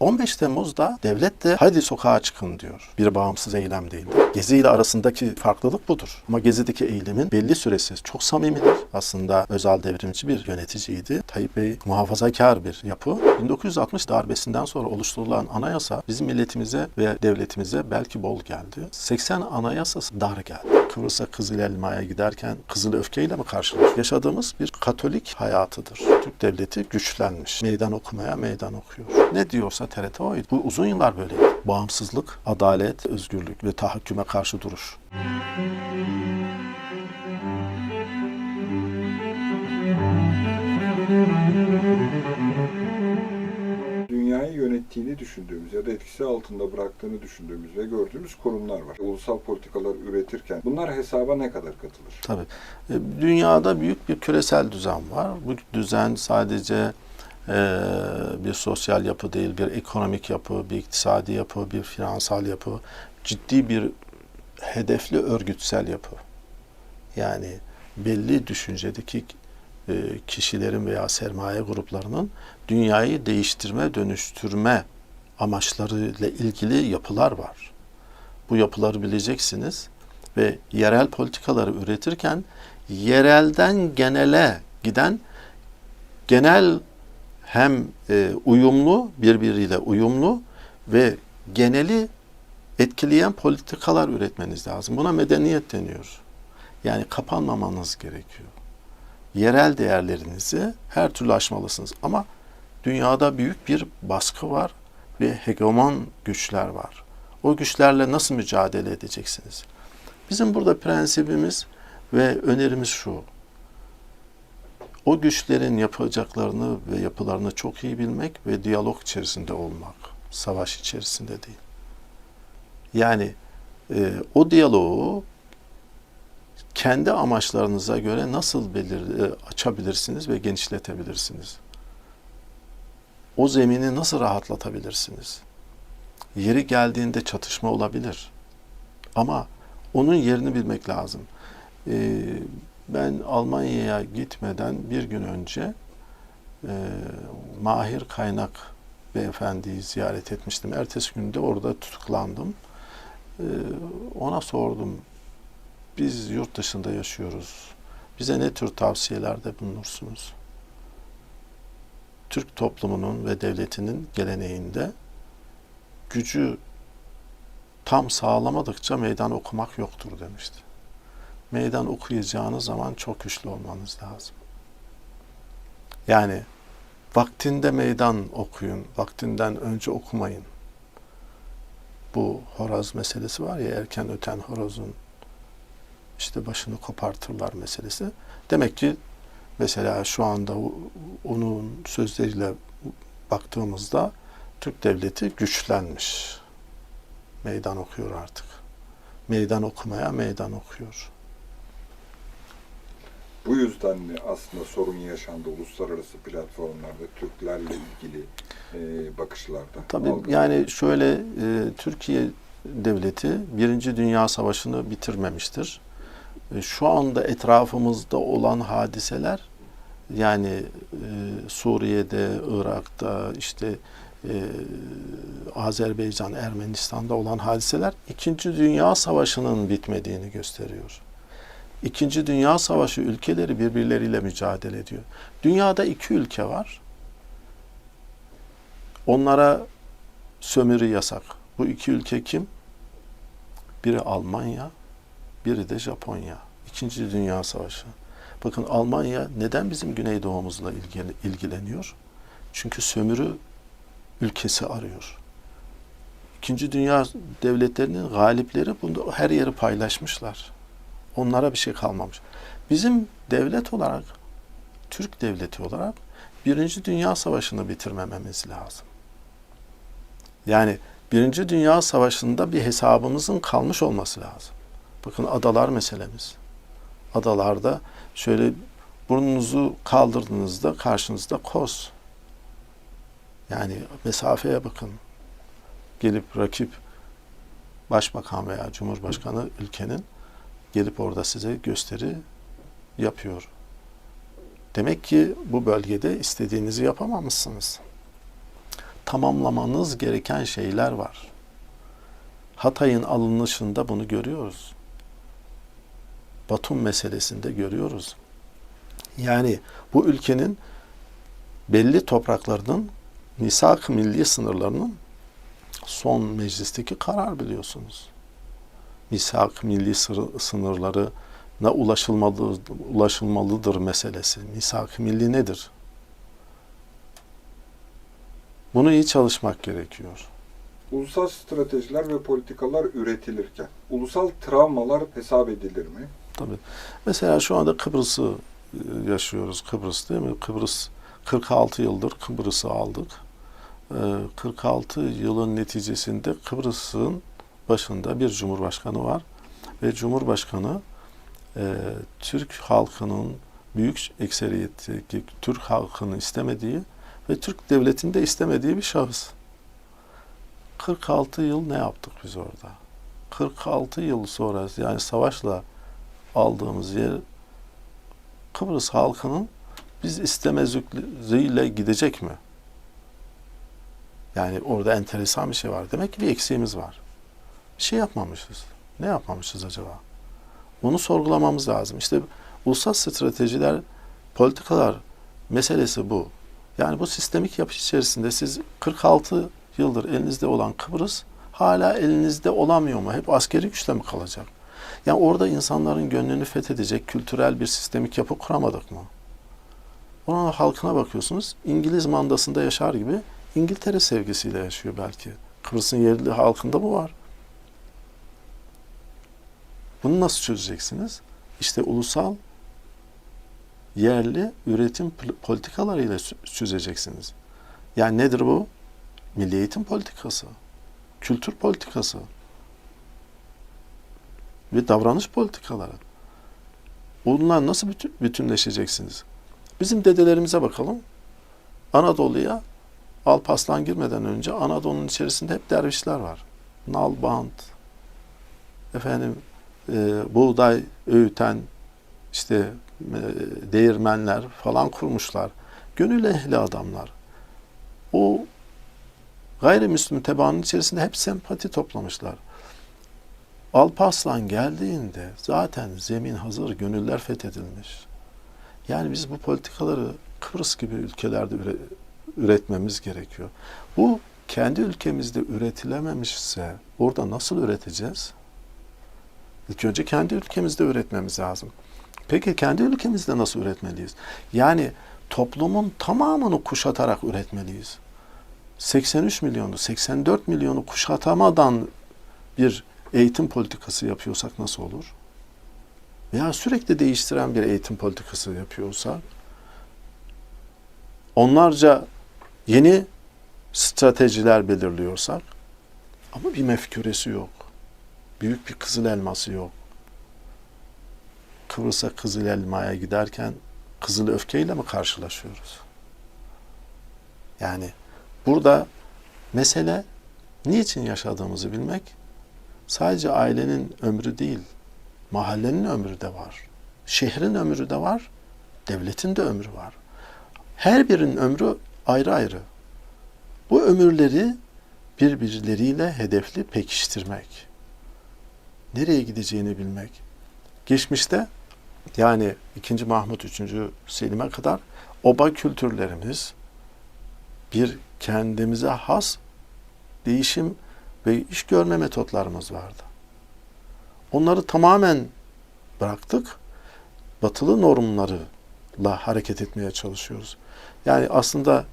15 Temmuz'da devlet de hadi sokağa çıkın diyor. Bir bağımsız eylem değil. Gezi ile arasındaki farklılık budur. Ama Gezi'deki eylemin belli süresi çok samimidir. Aslında özel devrimci bir yöneticiydi. Tayyip Bey muhafazakar bir yapı. 1960 darbesinden sonra oluşturulan anayasa bizim milletimize ve devletimize belki bol geldi. 80 anayasası dar geldi. Kıbrıs'a Kızıl Elma'ya giderken Kızıl Öfke'yle mi karşılaştık? Yaşadığımız bir katolik hayatıdır. Türk devleti güçlenmiş. Meydan okumaya meydan okuyor. Ne diyorsa TRT oydu. Bu uzun yıllar böyleydi. Bağımsızlık, adalet, özgürlük ve tahakküme karşı duruş. dünyayı yönettiğini düşündüğümüz ya da etkisi altında bıraktığını düşündüğümüz ve gördüğümüz kurumlar var. Ulusal politikalar üretirken bunlar hesaba ne kadar katılır? Tabii. E, Dünyada büyük bir küresel düzen var. Bu düzen sadece e, bir sosyal yapı değil, bir ekonomik yapı, bir iktisadi yapı, bir finansal yapı, ciddi bir hedefli örgütsel yapı. Yani belli düşüncedeki kişilerin veya sermaye gruplarının dünyayı değiştirme, dönüştürme amaçlarıyla ilgili yapılar var. Bu yapıları bileceksiniz ve yerel politikaları üretirken yerelden genele giden genel hem e, uyumlu birbiriyle uyumlu ve geneli etkileyen politikalar üretmeniz lazım. Buna medeniyet deniyor. Yani kapanmamanız gerekiyor. Yerel değerlerinizi her türlü aşmalısınız ama dünyada büyük bir baskı var ve hegemon güçler var. O güçlerle nasıl mücadele edeceksiniz? Bizim burada prensibimiz ve önerimiz şu. O güçlerin yapacaklarını ve yapılarını çok iyi bilmek ve diyalog içerisinde olmak. Savaş içerisinde değil. Yani e, o diyaloğu kendi amaçlarınıza göre nasıl belir, e, açabilirsiniz ve genişletebilirsiniz? O zemini nasıl rahatlatabilirsiniz? Yeri geldiğinde çatışma olabilir. Ama onun yerini bilmek lazım. Ee, ben Almanya'ya gitmeden bir gün önce e, Mahir Kaynak beyefendiyi ziyaret etmiştim. Ertesi günde orada tutuklandım. Ee, ona sordum. Biz yurt dışında yaşıyoruz. Bize ne tür tavsiyelerde bulunursunuz? Türk toplumunun ve devletinin geleneğinde gücü tam sağlamadıkça meydan okumak yoktur demişti. Meydan okuyacağınız zaman çok güçlü olmanız lazım. Yani vaktinde meydan okuyun, vaktinden önce okumayın. Bu horoz meselesi var ya erken öten horozun işte başını kopartırlar meselesi. Demek ki mesela şu anda onun sözleriyle baktığımızda Türk devleti güçlenmiş. Meydan okuyor artık. Meydan okumaya meydan okuyor. Bu yüzden mi aslında sorun yaşandı uluslararası platformlarda Türklerle ilgili e, bakışlarda? Tabii algılarda? yani şöyle e, Türkiye devleti Birinci Dünya Savaşı'nı bitirmemiştir. E, şu anda etrafımızda olan hadiseler yani e, Suriye'de, Irak'ta, işte e, Azerbaycan, Ermenistan'da olan hadiseler İkinci Dünya Savaşı'nın bitmediğini gösteriyor. İkinci Dünya Savaşı ülkeleri birbirleriyle mücadele ediyor. Dünyada iki ülke var. Onlara sömürü yasak. Bu iki ülke kim? Biri Almanya, biri de Japonya. İkinci Dünya Savaşı. Bakın Almanya neden bizim Güneydoğumuzla ilgili, ilgileniyor? Çünkü sömürü ülkesi arıyor. İkinci Dünya devletlerinin galipleri bunu her yeri paylaşmışlar. Onlara bir şey kalmamış. Bizim devlet olarak, Türk devleti olarak Birinci Dünya Savaşı'nı bitirmememiz lazım. Yani Birinci Dünya Savaşı'nda bir hesabımızın kalmış olması lazım. Bakın adalar meselemiz. Adalarda şöyle burnunuzu kaldırdığınızda karşınızda Kos. Yani mesafeye bakın. Gelip rakip başbakan veya cumhurbaşkanı ülkenin gelip orada size gösteri yapıyor. Demek ki bu bölgede istediğinizi yapamamışsınız. tamamlamanız gereken şeyler var. Hatay'ın alınışında bunu görüyoruz. Batum meselesinde görüyoruz. Yani bu ülkenin belli topraklarının misak milli sınırlarının son meclisteki karar biliyorsunuz. Misak milli sır- sınırlarına ulaşılmalı, ulaşılmalıdır meselesi. Misak milli nedir? Bunu iyi çalışmak gerekiyor. Ulusal stratejiler ve politikalar üretilirken ulusal travmalar hesap edilir mi? Tabii. Mesela şu anda Kıbrıs'ı e, yaşıyoruz. Kıbrıs değil mi? Kıbrıs 46 yıldır Kıbrıs'ı aldık. Ee, 46 yılın neticesinde Kıbrıs'ın başında bir cumhurbaşkanı var ve cumhurbaşkanı e, Türk halkının büyük ekseriyeti Türk halkının istemediği ve Türk devletinin de istemediği bir şahıs. 46 yıl ne yaptık biz orada? 46 yıl sonra yani savaşla aldığımız yer Kıbrıs halkının biz istemezlikle gidecek mi? Yani orada enteresan bir şey var. Demek ki bir eksiğimiz var. Bir şey yapmamışız. Ne yapmamışız acaba? Bunu sorgulamamız lazım. İşte ulusal stratejiler, politikalar meselesi bu. Yani bu sistemik yapı içerisinde siz 46 yıldır elinizde olan Kıbrıs hala elinizde olamıyor mu? Hep askeri güçle mi kalacak? Yani orada insanların gönlünü fethedecek kültürel bir sistemik yapı kuramadık mı? Onun halkına bakıyorsunuz, İngiliz mandasında yaşar gibi İngiltere sevgisiyle yaşıyor belki. Kıbrıs'ın yerli halkında bu var. Bunu nasıl çözeceksiniz? İşte ulusal yerli üretim pol- politikalarıyla çö- çözeceksiniz. Yani nedir bu? Milli eğitim politikası, kültür politikası ve davranış politikaları. Bunlar nasıl bütün, bütünleşeceksiniz? Bizim dedelerimize bakalım. Anadolu'ya Alparslan girmeden önce Anadolu'nun içerisinde hep dervişler var. Nalbant, efendim e, buğday öğüten işte e, değirmenler falan kurmuşlar. Gönül ehli adamlar. O gayrimüslim tebaanın içerisinde hep sempati toplamışlar. Alparslan geldiğinde zaten zemin hazır, gönüller fethedilmiş. Yani biz bu politikaları Kıbrıs gibi ülkelerde üre- üretmemiz gerekiyor. Bu kendi ülkemizde üretilememişse orada nasıl üreteceğiz? İlk önce kendi ülkemizde üretmemiz lazım. Peki kendi ülkemizde nasıl üretmeliyiz? Yani toplumun tamamını kuşatarak üretmeliyiz. 83 milyonu, 84 milyonu kuşatamadan bir eğitim politikası yapıyorsak nasıl olur? Veya sürekli değiştiren bir eğitim politikası yapıyorsak, onlarca yeni stratejiler belirliyorsak ama bir mefküresi yok. Büyük bir kızıl elması yok. Kıbrıs'a kızıl elmaya giderken kızıl öfkeyle mi karşılaşıyoruz? Yani burada mesele niçin yaşadığımızı bilmek sadece ailenin ömrü değil, mahallenin ömrü de var. Şehrin ömrü de var, devletin de ömrü var. Her birinin ömrü ayrı ayrı. Bu ömürleri birbirleriyle hedefli pekiştirmek. Nereye gideceğini bilmek. Geçmişte yani 2. Mahmut 3. Selim'e kadar oba kültürlerimiz bir kendimize has değişim ve iş görme metotlarımız vardı. Onları tamamen bıraktık. Batılı normlarla hareket etmeye çalışıyoruz. Yani aslında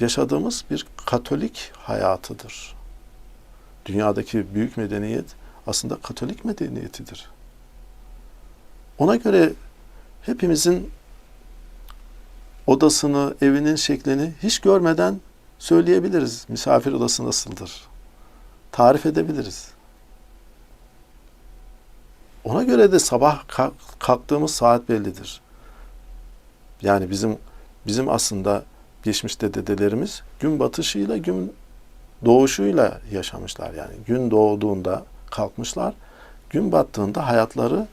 yaşadığımız bir Katolik hayatıdır. Dünyadaki büyük medeniyet aslında Katolik medeniyetidir. Ona göre hepimizin odasını, evinin şeklini hiç görmeden söyleyebiliriz. Misafir odası nasıldır? Tarif edebiliriz. Ona göre de sabah kalk- kalktığımız saat bellidir. Yani bizim bizim aslında geçmişte dedelerimiz gün batışıyla gün doğuşuyla yaşamışlar. Yani gün doğduğunda kalkmışlar, gün battığında hayatları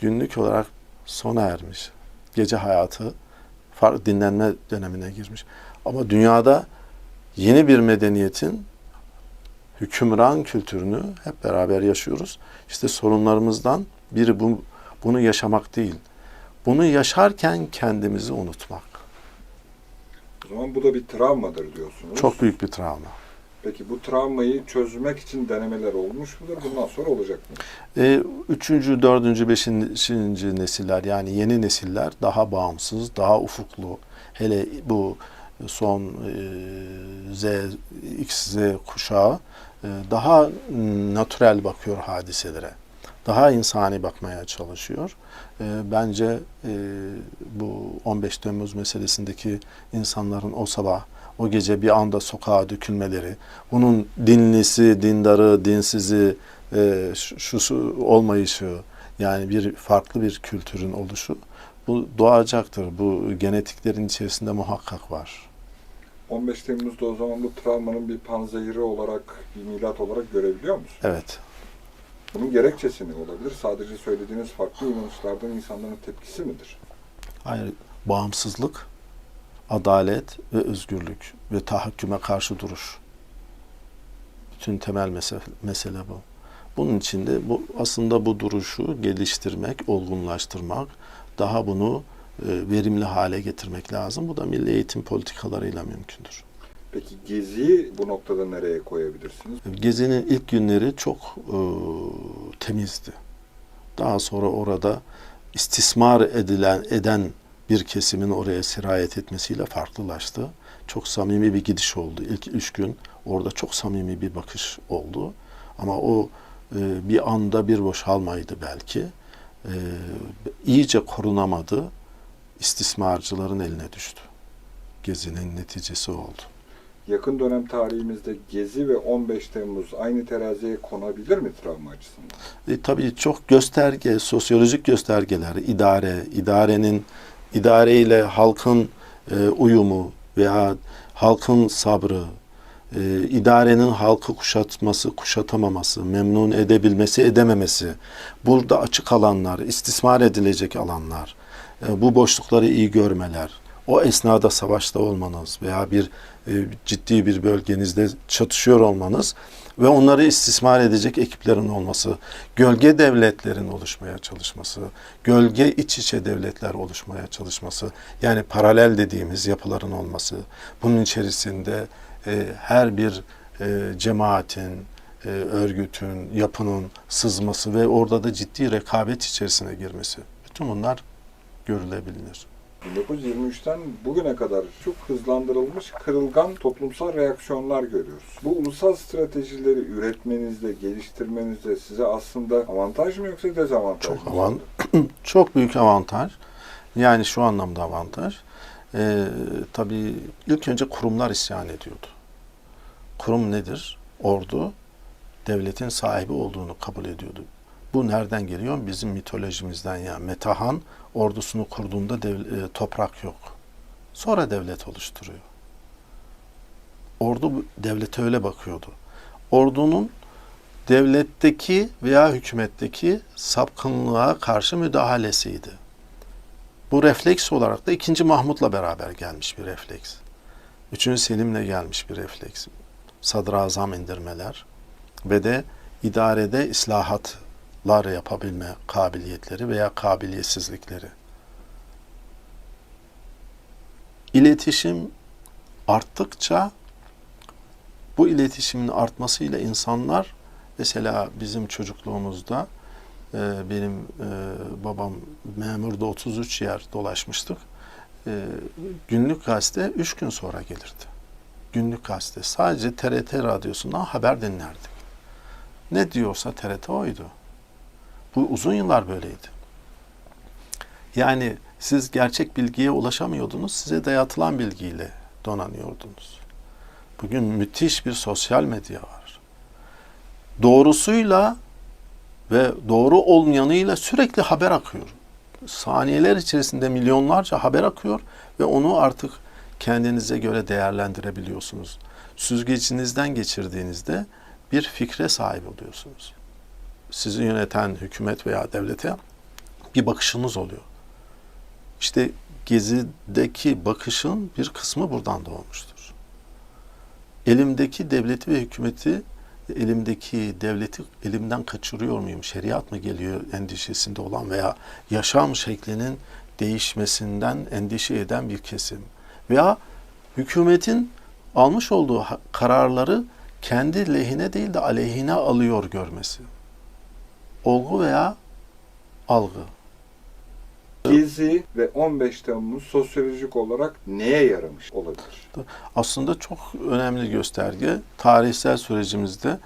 günlük olarak sona ermiş. Gece hayatı dinlenme dönemine girmiş. Ama dünyada yeni bir medeniyetin hükümran kültürünü hep beraber yaşıyoruz. İşte sorunlarımızdan biri bu, bunu yaşamak değil. Bunu yaşarken kendimizi unutmak. O zaman bu da bir travmadır diyorsunuz. Çok büyük bir travma. Peki bu travmayı çözmek için denemeler olmuş mudur? Bundan sonra olacak mı? E, üçüncü, dördüncü, beşinci nesiller yani yeni nesiller daha bağımsız, daha ufuklu. Hele bu son e, Z, X, Z kuşağı daha natürel bakıyor hadiselere. Daha insani bakmaya çalışıyor. E, bence e, bu 15 Temmuz meselesindeki insanların o sabah, o gece bir anda sokağa dökülmeleri, bunun dinlisi, dindarı, dinsizi, e, şu- şusu olmayışı, yani bir farklı bir kültürün oluşu bu doğacaktır. Bu genetiklerin içerisinde muhakkak var. 15 Temmuz'da o zaman bu travmanın bir panzehiri olarak, bir milat olarak görebiliyor musun? Evet. Bunun gerekçesi ne olabilir? Sadece söylediğiniz farklı inanışlardan insanların tepkisi midir? Hayır, bağımsızlık, adalet ve özgürlük ve tahakküme karşı duruş. Bütün temel mesele, mesele bu. Bunun için de bu aslında bu duruşu geliştirmek, olgunlaştırmak, daha bunu verimli hale getirmek lazım. Bu da milli eğitim politikalarıyla mümkündür. Peki Gezi'yi bu noktada nereye koyabilirsiniz? Gezi'nin ilk günleri çok e, temizdi. Daha sonra orada istismar edilen eden bir kesimin oraya sirayet etmesiyle farklılaştı. Çok samimi bir gidiş oldu. İlk üç gün orada çok samimi bir bakış oldu. Ama o e, bir anda bir boşalmaydı belki. E, iyice korunamadı. İstismarcıların eline düştü. Gezi'nin neticesi oldu. Yakın dönem tarihimizde Gezi ve 15 Temmuz aynı teraziye konabilir mi travma açısından? E, tabii çok gösterge, sosyolojik göstergeler, idare, idarenin idareyle halkın e, uyumu veya halkın sabrı, e, idarenin halkı kuşatması, kuşatamaması, memnun edebilmesi, edememesi, burada açık alanlar, istismar edilecek alanlar, bu boşlukları iyi görmeler, o esnada savaşta olmanız veya bir e, ciddi bir bölgenizde çatışıyor olmanız ve onları istismar edecek ekiplerin olması, gölge devletlerin oluşmaya çalışması, gölge iç içe devletler oluşmaya çalışması, yani paralel dediğimiz yapıların olması, bunun içerisinde e, her bir e, cemaatin, e, örgütün, yapının sızması ve orada da ciddi rekabet içerisine girmesi. Bütün bunlar görülebilir. 1923'ten bugüne kadar çok hızlandırılmış kırılgan toplumsal reaksiyonlar görüyoruz. Bu ulusal stratejileri üretmenizde, geliştirmenizde size aslında avantaj mı yoksa dezavantaj Çok mı? avant çok büyük avantaj. Yani şu anlamda avantaj. Ee, tabii ilk önce kurumlar isyan ediyordu. Kurum nedir? Ordu devletin sahibi olduğunu kabul ediyordu. Bu nereden geliyor? Bizim mitolojimizden ya. Metahan ordusunu kurduğunda dev- e, toprak yok. Sonra devlet oluşturuyor. Ordu devlete öyle bakıyordu. Ordunun devletteki veya hükümetteki sapkınlığa karşı müdahalesiydi. Bu refleks olarak da 2. Mahmut'la beraber gelmiş bir refleks. 3. Selim'le gelmiş bir refleks. Sadrazam indirmeler ve de idarede islahatlar yapabilme kabiliyetleri veya kabiliyetsizlikleri. İletişim arttıkça bu iletişimin artmasıyla insanlar mesela bizim çocukluğumuzda e, benim e, babam memurda 33 yer dolaşmıştık. E, günlük gazete 3 gün sonra gelirdi. Günlük gazete. Sadece TRT radyosundan haber dinlerdik. Ne diyorsa TRT oydu. Bu uzun yıllar böyleydi. Yani siz gerçek bilgiye ulaşamıyordunuz, size dayatılan bilgiyle donanıyordunuz. Bugün müthiş bir sosyal medya var. Doğrusuyla ve doğru olmayanıyla sürekli haber akıyor. Saniyeler içerisinde milyonlarca haber akıyor ve onu artık kendinize göre değerlendirebiliyorsunuz. Süzgecinizden geçirdiğinizde bir fikre sahip oluyorsunuz. Sizi yöneten hükümet veya devlete bir bakışınız oluyor. İşte Gezi'deki bakışın bir kısmı buradan doğmuştur. elimdeki devleti ve hükümeti elimdeki devleti elimden kaçırıyor muyum? Şeriat mı geliyor endişesinde olan veya yaşam şeklinin değişmesinden endişe eden bir kesim veya hükümetin almış olduğu kararları kendi lehine değil de aleyhine alıyor görmesi. Olgu veya algı. Gezi ve 15 Temmuz sosyolojik olarak neye yaramış olabilir? aslında çok önemli gösterge. Tarihsel sürecimizde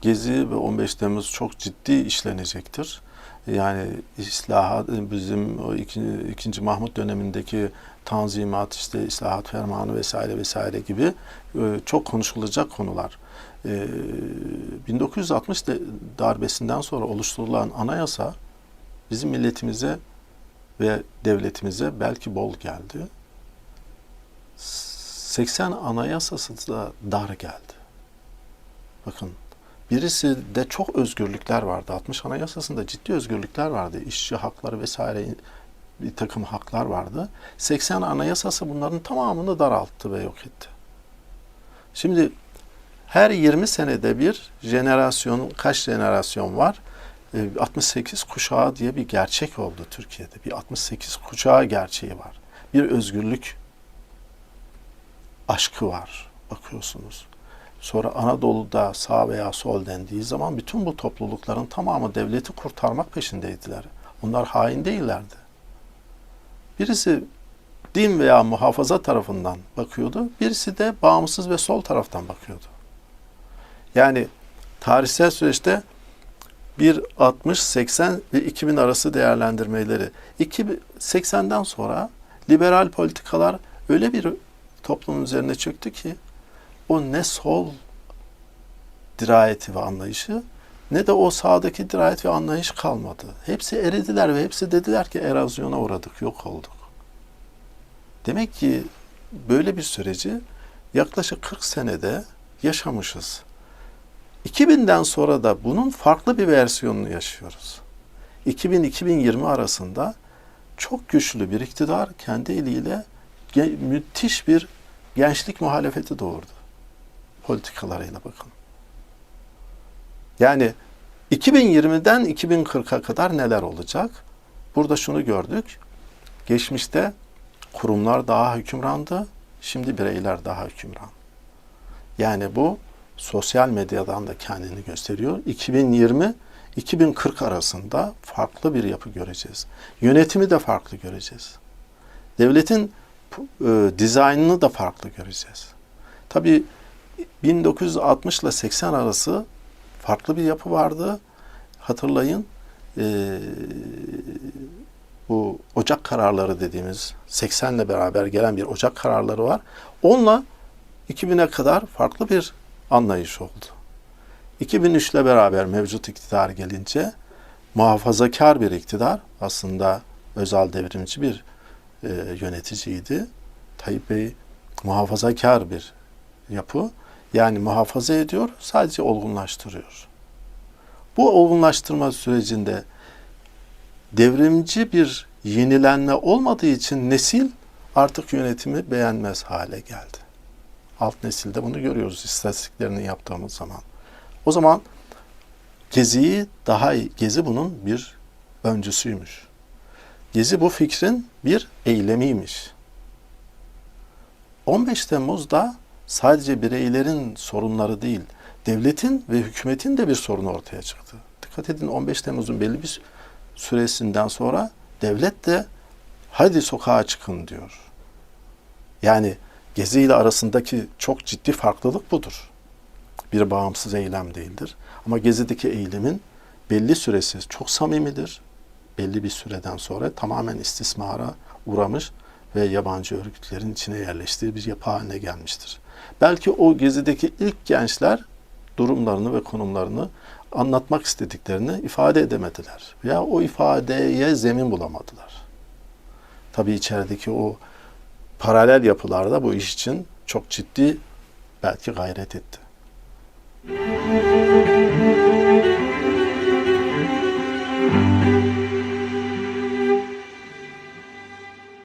Gezi ve 15 Temmuz çok ciddi işlenecektir. Yani islahat bizim o ikinci, ikinci Mahmut dönemindeki tanzimat işte islahat fermanı vesaire vesaire gibi e, çok konuşulacak konular. E, 1960 de- darbesinden sonra oluşturulan anayasa bizim milletimize ve devletimize belki bol geldi. 80 anayasası da dar geldi. Bakın birisi de çok özgürlükler vardı. 60 anayasasında ciddi özgürlükler vardı. İşçi hakları vesaire bir takım haklar vardı. 80 anayasası bunların tamamını daralttı ve yok etti. Şimdi her 20 senede bir jenerasyon, kaç jenerasyon var? Ee, 68 kuşağı diye bir gerçek oldu Türkiye'de. Bir 68 kuşağı gerçeği var. Bir özgürlük aşkı var bakıyorsunuz. Sonra Anadolu'da sağ veya sol dendiği zaman bütün bu toplulukların tamamı devleti kurtarmak peşindeydiler. Onlar hain değillerdi. Birisi din veya muhafaza tarafından bakıyordu. Birisi de bağımsız ve sol taraftan bakıyordu. Yani tarihsel süreçte bir 60, 80 ve 2000 arası değerlendirmeleri. 80'den sonra liberal politikalar öyle bir toplumun üzerine çöktü ki o ne sol dirayeti ve anlayışı ne de o sağdaki dirayet ve anlayış kalmadı. Hepsi eridiler ve hepsi dediler ki erozyona uğradık, yok olduk. Demek ki böyle bir süreci yaklaşık 40 senede yaşamışız. 2000'den sonra da bunun farklı bir versiyonunu yaşıyoruz. 2000-2020 arasında çok güçlü bir iktidar kendi eliyle müthiş bir gençlik muhalefeti doğurdu. Politikalarıyla bakın. Yani 2020'den 2040'a kadar neler olacak? Burada şunu gördük. Geçmişte kurumlar daha hükümrandı. Şimdi bireyler daha hükümran. Yani bu sosyal medyadan da kendini gösteriyor. 2020 2040 arasında farklı bir yapı göreceğiz. Yönetimi de farklı göreceğiz. Devletin e, dizaynını da farklı göreceğiz. Tabii 1960 ile 80 arası farklı bir yapı vardı. Hatırlayın e, bu Ocak kararları dediğimiz 80 ile beraber gelen bir Ocak kararları var. Onunla 2000'e kadar farklı bir anlayış oldu. 2003 ile beraber mevcut iktidar gelince muhafazakar bir iktidar aslında özel devrimci bir e, yöneticiydi. Tayyip Bey muhafazakar bir yapı. Yani muhafaza ediyor, sadece olgunlaştırıyor. Bu olgunlaştırma sürecinde devrimci bir yenilenme olmadığı için nesil artık yönetimi beğenmez hale geldi. Alt nesilde bunu görüyoruz istatistiklerini yaptığımız zaman. O zaman Gezi'yi daha iyi, Gezi bunun bir öncüsüymüş. Gezi bu fikrin bir eylemiymiş. 15 Temmuz'da sadece bireylerin sorunları değil, devletin ve hükümetin de bir sorunu ortaya çıktı. Dikkat edin 15 Temmuz'un belli bir süresinden sonra devlet de hadi sokağa çıkın diyor. Yani Gezi ile arasındaki çok ciddi farklılık budur. Bir bağımsız eylem değildir. Ama Gezi'deki eylemin belli süresi çok samimidir. Belli bir süreden sonra tamamen istismara uğramış ve yabancı örgütlerin içine yerleştiği bir yapı haline gelmiştir. Belki o gezideki ilk gençler durumlarını ve konumlarını anlatmak istediklerini ifade edemediler. Veya o ifadeye zemin bulamadılar. Tabii içerideki o paralel yapılarda bu iş için çok ciddi belki gayret etti.